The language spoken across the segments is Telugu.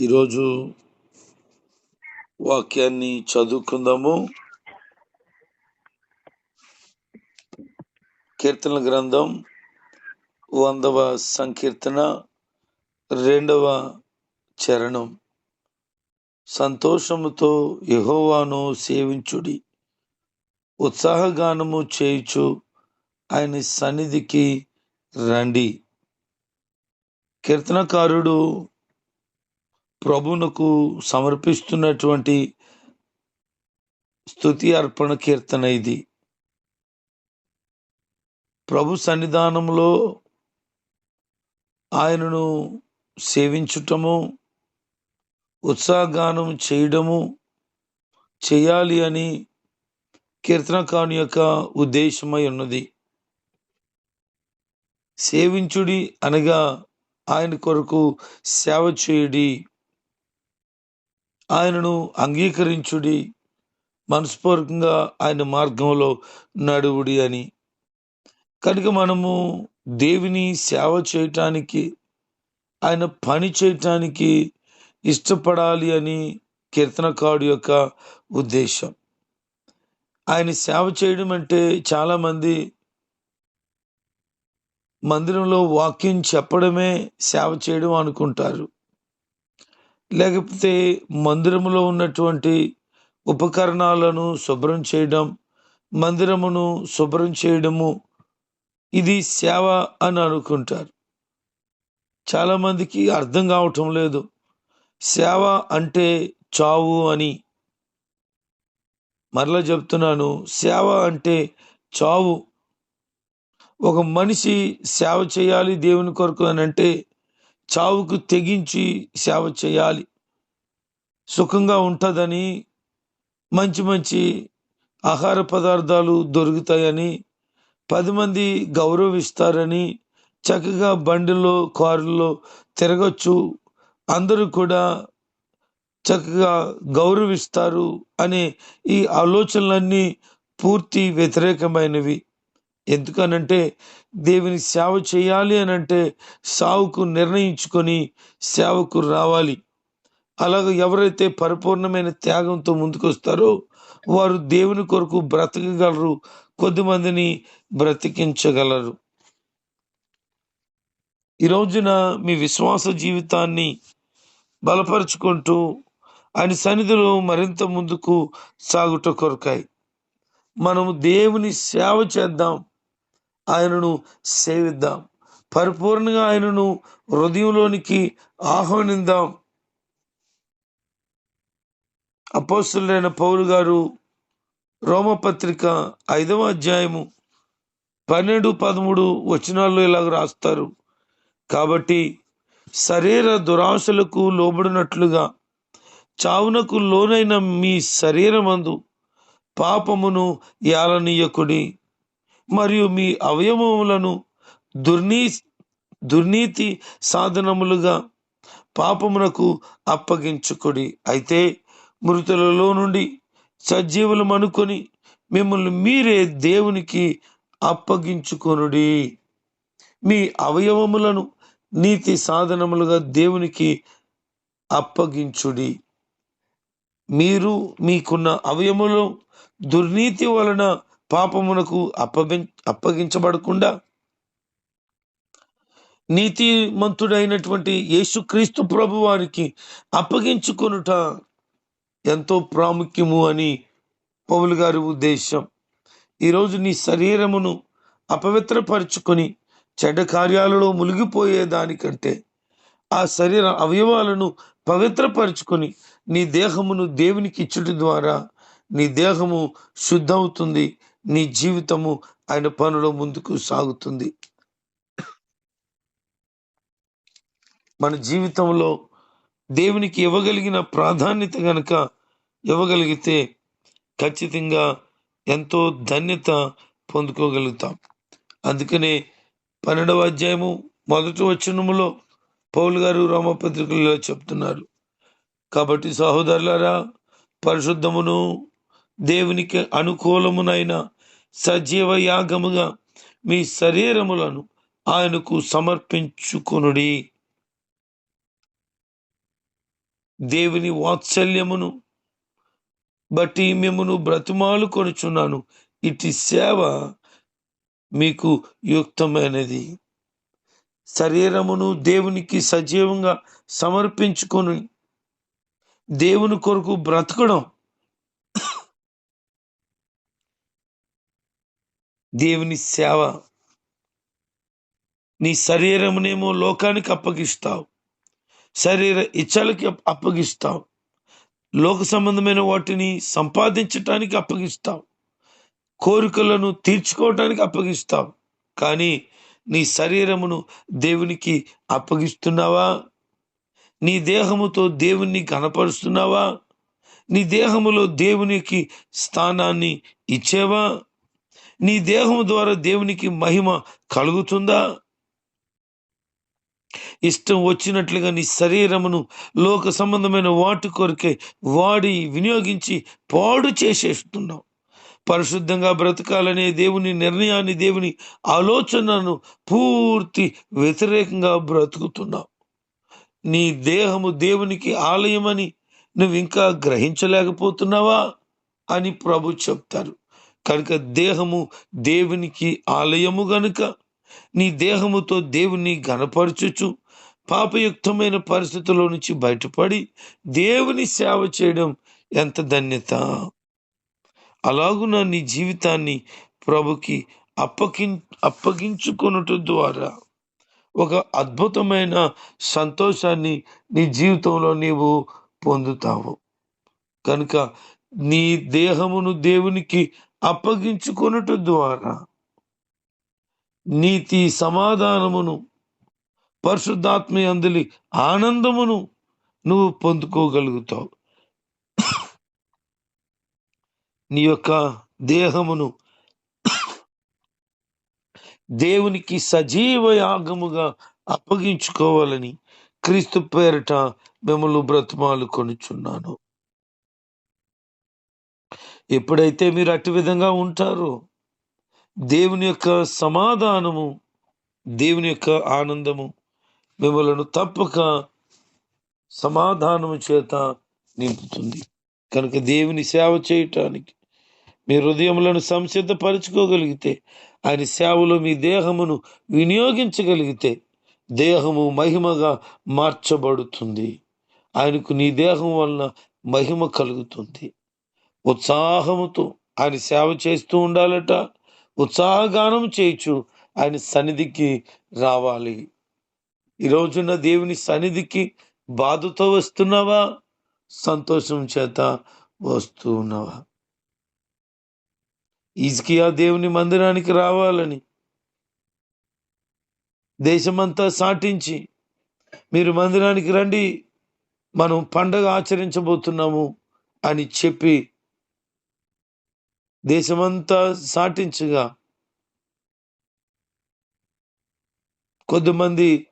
ఈరోజు వాక్యాన్ని చదువుకుందాము. కీర్తన గ్రంథం వందవ సంకీర్తన రెండవ చరణం. సంతోషముతో యహోవాను సేవించుడి. ఉత్సాహగానము చేయుచు ఆయన సన్నిధికి రండి. కీర్తనకారుడు ప్రభునకు సమర్పిస్తున్నటువంటి స్థుతి అర్పణ కీర్తన ఇది. ప్రభు సన్నిధానంలో ఆయనను సేవించుటము ఉత్సాహగానం చేయడము చేయాలి అని కీర్తనకాని యొక్క ఉద్దేశమై ఉన్నది. సేవించుడి అనగా ఆయన కొరకు సేవ చేయుడి ఆయనను అంగీకరించుడి మనస్పూర్వకంగా ఆయన మార్గంలో నడువుడి అని. కనుక మనము దేవుని సేవ చేయటానికి ఆయన పని చేయటానికి ఇష్టపడాలి అని కీర్తనకాడు యొక్క ఉద్దేశం. ఆయన సేవ చేయడం అంటే చాలామంది మందిరంలో వాక్యం చెప్పడమే సేవ చేయడం అనుకుంటారు. లేకపోతే మందిరములో ఉన్నటువంటి ఉపకరణాలను శుభ్రం చేయడం మందిరమును శుభ్రం చేయడము ఇది సేవ అని అనుకుంటారు. చాలామందికి అర్థం కావటం లేదు. సేవ అంటే చావు అని. మరలా చెప్తున్నాను సేవ అంటే చావు. ఒక మనిషి సేవ చేయాలి దేవుని కొరకు అని అంటే చావుకు తెగించి సేవ చేయాలి. సుఖంగా ఉంటుందని మంచి మంచి ఆహార పదార్థాలు దొరుకుతాయని పది మంది గౌరవిస్తారని చక్కగా బండిలో కారులో తిరగచ్చు. అందరూ కూడా చక్కగా గౌరవిస్తారు అనే ఈ ఆలోచనలన్నీ పూర్తి వ్యతిరేకమైనవి. ఎందుకనంటే దేవుని సేవ చేయాలి అని అంటే సావుకు నిర్ణయించుకొని సేవకు రావాలి. అలాగ ఎవరైతే పరిపూర్ణమైన త్యాగంతో ముందుకొస్తారో వారు దేవుని కొరకు బ్రతకగలరు కొద్దిమందిని బ్రతికించగలరు. ఈ రోజున మీ విశ్వాస జీవితాన్ని బలపరుచుకుంటూ ఆయన సన్నిధిలో మరింత ముందుకు సాగుట కొరకాయి. మనము దేవుని సేవ చేద్దాం ఆయనను సేవిద్దాం. పరిపూర్ణంగా ఆయనను హృదయంలోనికి ఆహ్వానిద్దాం. అపోస్తులైన పౌరు గారు రోమపత్రిక ఐదవ అధ్యాయము పన్నెండు పదమూడు వచనాల్లో ఇలాగ రాస్తారు. కాబట్టి శరీర దురాశలకు లోబడినట్లుగా చావునకు లోనైన మీ శరీరమందు పాపమును యాలనీయకుడి మరియు మీ అవయవములను దుర్నీ దుర్నీతి సాధనములుగా పాపమునకు అప్పగించుకొడి. అయితే మృతులలో నుండి సజీవులం అనుకొని మిమ్మల్ని మీరే దేవునికి అప్పగించుకొనుడి. మీ అవయవములను నీతి సాధనములుగా దేవునికి అప్పగించుడి. మీరు మీకున్న అవయములు దుర్నీతి వలన పాపమునకు అప్పగి అప్పగించబడకుండా నీతిమంతుడైనటువంటి యేసుక్రీస్తు ప్రభు వారికి అప్పగించుకొనుట ఎంతో ప్రాముఖ్యము అని పౌలు గారి ఉద్దేశం. ఈరోజు నీ శరీరమును అపవిత్రపరుచుకొని చెడ్డ కార్యాలలో మునిగిపోయే దానికంటే ఆ శరీర అవయవాలను పవిత్రపరుచుకొని నీ దేహమును దేవునికి ఇచ్చుట ద్వారా నీ దేహము శుద్ధవుతుంది నీ జీవితము ఆయన పనుల ముందుకు సాగుతుంది. మన జీవితంలో దేవునికి ఇవ్వగలిగిన ప్రాధాన్యత గనక ఇవ్వగలిగితే ఖచ్చితంగా ఎంతో ధన్యత పొందుకోగలుగుతాం. అందుకనే పన్నెండవ అధ్యాయము మొదటి వచనములో పౌలు గారు రోమపత్రికల్లో చెప్తున్నారు. కాబట్టి సహోదరులారా పరిశుద్ధమును దేవునికి అనుకూలమునైన సజీవ యాగముగా మీ శరీరములను ఆయనకు సమర్పించుకొనుడి. దేవుని వాత్సల్యమును బట్టి మిమ్మను బ్రతిమాలు కొనుచున్నాను. ఇటు సేవ మీకు యుక్తమైనది. శరీరమును దేవునికి సజీవంగా సమర్పించుకొని దేవుని కొరకు బ్రతకడం దేవుని సేవ. నీ శరీరమునేమో లోకానికి అప్పగిస్తావు. శరీర ఇచ్చలకి అప్పగిస్తావు. లోక సంబంధమైన వాటిని సంపాదించటానికి అప్పగిస్తావు. కోరికలను తీర్చుకోవటానికి అప్పగిస్తావు. కానీ నీ శరీరమును దేవునికి అప్పగిస్తున్నావా? నీ దేహముతో దేవుణ్ణి కనపరుస్తున్నావా నీ దేహములో దేవునికి స్థానాన్ని ఇచ్చేవా? నీ దేహము ద్వారా దేవునికి మహిమ కలుగుతుందా? ఇష్టం వచ్చినట్లుగా నీ శరీరమును లోక సంబంధమైన వాటి కొరికే వాడి వినియోగించి పాడు చేసేస్తున్నావు. పరిశుద్ధంగా బ్రతకాలనే దేవుని నిర్ణయాన్ని దేవుని ఆలోచనను పూర్తి వ్యతిరేకంగా బ్రతుకుతున్నావు. నీ దేహము దేవునికి ఆలయమని నువ్వు ఇంకా గ్రహించలేకపోతున్నావా? అని ప్రభు చెప్తారు. కనుక దేహము దేవునికి ఆలయము గనుక నీ దేహముతో దేవుని గనపరచుచు పాపయుక్తమైన పరిస్థితుల్లో నుంచి బయటపడి దేవుని సేవ చేయడం ఎంత ధన్యత. అలాగున నీ జీవితాన్ని ప్రభుకి అప్పగి అప్పగించుకొనుట ద్వారా ఒక అద్భుతమైన సంతోషాన్ని నీ జీవితంలో నీవు పొందుతావు. కనుక నీ దేహమును దేవునికి అప్పగించుకొనుట ద్వారా నీతి సమాధానమును పరిశుద్ధాత్మ అందలి ఆనందమును నువ్వు పొందుకోగలుగుతావు. నీ యొక్క దేహమును దేవునికి సజీవ యాగముగా అప్పగించుకోవాలని క్రీస్తు పేరట మిమ్మల్ని బ్రతిమాలు కొనుచున్నాను. ఎప్పుడైతే మీరు అట్టి విధంగా ఉంటారో దేవుని యొక్క సమాధానము దేవుని యొక్క ఆనందము మిమ్మలను తప్పక సమాధానము చేత నింపుతుంది. కనుక దేవుని సేవ చేయటానికి మీ హృదయములను సంసిద్ధపరచుకోగలిగితే ఆయన సేవలో మీ దేహమును వినియోగించగలిగితే దేహము మహిమగా మార్చబడుతుంది. ఆయనకు నీ దేహం వలన మహిమ కలుగుతుంది. ఉత్సాహముతో ఆయన సేవ చేస్తూ ఉండాలట. ఉత్సాహగానం చేయొచ్చు ఆయన సన్నిధికి రావాలి. ఈ దేవుని సన్నిధికి బాధతో వస్తున్నావా? సంతోషం చేత వస్తూ ఉన్నావా ఈజ్కియా దేవుని మందిరానికి రావాలని దేశమంతా సాటించి మీరు మందిరానికి రండి. మనం పండగ ఆచరించబోతున్నాము అని చెప్పి దేశమంతా సాటించగా కొద్దిమంది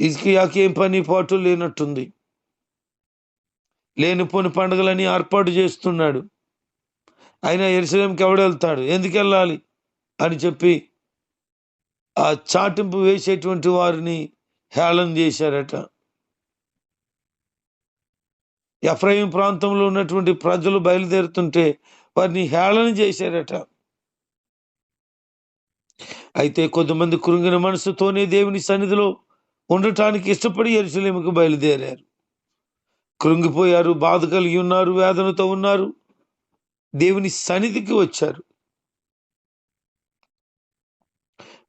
ఇజ్కియాకేం పని పాటు లేనట్టుంది. లేనిపోని పండుగలని ఏర్పాటు చేస్తున్నాడు. అయినా ఎరుసలేంకి ఎవడెళ్తాడు ఎందుకు వెళ్ళాలి? అని చెప్పి ఆ చాటింపు వేసేటువంటి వారిని హేళన చేశారట. ఎఫ్రాయిం ప్రాంతంలో ఉన్నటువంటి ప్రజలు బయలుదేరుతుంటే వారిని హేళన చేశారట. అయితే కొంతమంది కృంగిన మనసుతోనే దేవుని సన్నిధిలో ఉండటానికి ఇష్టపడి ఎరుసలేముకు బయలుదేరారు. కృంగిపోయారు బాధ కలిగి ఉన్నారు వేదనతో ఉన్నారు. దేవుని సన్నిధికి వచ్చారు.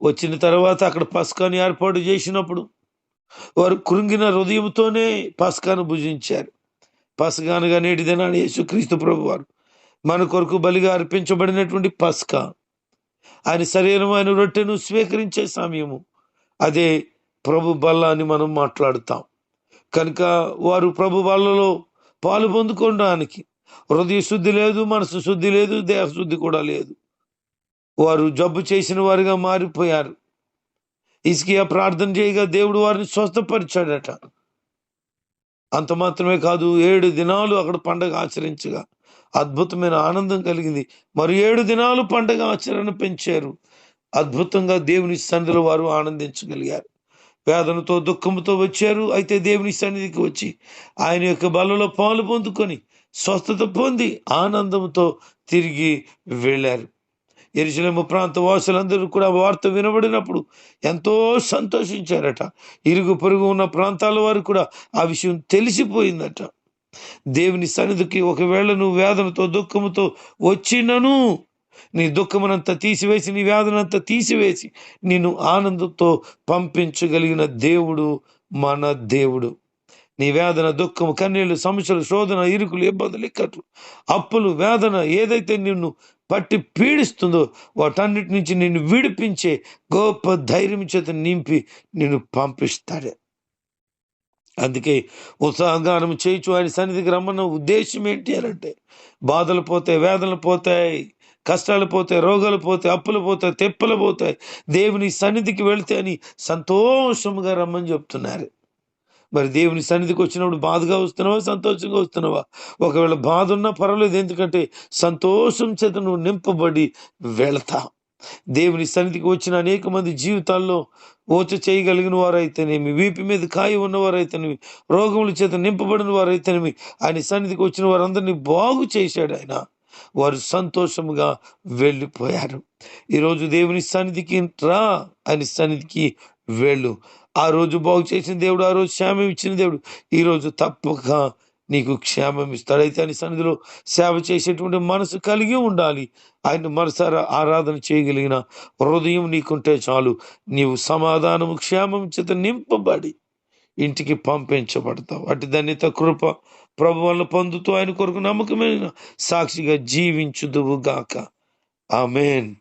వచ్చిన తర్వాత అక్కడ పస్కాను ఏర్పాటు చేసినప్పుడు వారు కృంగిన హృదయంతోనే పస్కాను భుజించారు. పసగానుగా నేటి దినాన్ని యేసుక్రీస్తు ప్రభు వారు మన కొరకు బలిగా అర్పించబడినటువంటి పసక. ఆయన శరీరం ఆయన రొట్టెను స్వీకరించే సమయము. అదే ప్రభు బల్ల అని మనం మాట్లాడుతాం. కనుక వారు ప్రభు బల్లలో పాలు పొందుకోవడానికి హృదయ శుద్ధి లేదు మనసు శుద్ధి లేదు దేహ శుద్ధి కూడా లేదు. వారు జబ్బు చేసిన వారిగా మారిపోయారు. ఇసుకియా ప్రార్థన చేయగా దేవుడు వారిని స్వస్థపరిచాడట. అంత మాత్రమే కాదు ఏడు దినాలు అక్కడ పండగ ఆచరించగా. అద్భుతమైన ఆనందం కలిగింది. మరి ఏడు దినాలు పండగ ఆచరణ పెంచారు. అద్భుతంగా దేవుని సన్నిధిలో వారు ఆనందించగలిగారు. వేదనతో దుఃఖంతో వచ్చారు. అయితే దేవుని సన్నిధికి వచ్చి ఆయన యొక్క బలలో పాలు పొందుకొని స్వస్థత పొంది ఆనందంతో తిరిగి వెళ్ళారు. ఎరుసలేము ప్రాంత వాసులందరూ కూడా వార్త వినబడినప్పుడు ఎంతో సంతోషించారట. ఇరుగు పొరుగు ఉన్న ప్రాంతాల వారు కూడా ఆ విషయం తెలిసిపోయిందట. దేవుని సన్నిధికి ఒకవేళ నువ్వు వేదనతో దుఃఖముతో వచ్చినను నీ దుఃఖమునంతా తీసివేసి నీ వేదనంతా తీసివేసి నిన్ను ఆనందంతో పంపించగలిగిన దేవుడు మన దేవుడు. నీ వేదన దుఃఖము కన్నీళ్ళు సమస్యలు శోధన ఇరుకులు ఇబ్బందులు ఇక్కట్లు అప్పులు వేదన ఏదైతే నిన్ను పట్టి పీడిస్తుందో వాటన్నిటి నుంచి నిన్ను విడిపించే గొప్ప ధైర్యం చేత నింపి నిన్ను పంపిస్తాడే. అందుకే ఉత్సాహగానం చేయొచ్చు ఆయన సన్నిధికి రమ్మన్న ఉద్దేశం ఏంటి అని అంటే బాధలు పోతాయి వేదనలు పోతాయి కష్టాలు పోతాయి రోగాలు పోతాయి అప్పులు పోతాయి తెప్పలు పోతాయి. దేవుని సన్నిధికి వెళ్తే అని సంతోషముగా రమ్మని చెప్తున్నారు. మరి దేవుని సన్నిధికి వచ్చినప్పుడు బాధగా వస్తున్నావా సంతోషంగా వస్తున్నావా? ఒకవేళ బాధ ఉన్నా పర్వాలేదు ఎందుకంటే సంతోషం చేత నువ్వు నింపబడి వెళతా దేవుని సన్నిధికి వచ్చిన అనేక మంది జీవితాల్లో ఓచ చేయగలిగిన వారైతేనేమి వీపి మీద కాయ ఉన్నవారైతేనేమి రోగముల చేత నింపబడిన వారైతేనేమి ఆయన సన్నిధికి వచ్చిన వారందరినీ బాగు చేశాడు ఆయన. వారు సంతోషముగా వెళ్ళిపోయారు. ఈరోజు దేవుని సన్నిధికి రా ఆయన సన్నిధికి వెళ్ళు. ఆ రోజు బాగు చేసిన దేవుడు ఆ రోజు క్షేమం ఇచ్చిన దేవుడు. ఈరోజు తప్పక నీకు క్షేమం ఇస్తాడు. అయితే ఆయన సన్నిధిలో సేవ చేసేటువంటి మనసు కలిగి ఉండాలి. ఆయన మనసారా ఆరాధన చేయగలిగిన హృదయం నీకుంటే చాలు. నీవు సమాధానము క్షేమం చేత నింపబడి ఇంటికి పంపించబడతావు. అటు ధన్యత కృప ప్రభు వల్ల పొందుతూ ఆయన కొరకు నమ్మకమైన సాక్షిగా జీవించుదువు గాక. ఆమెన్.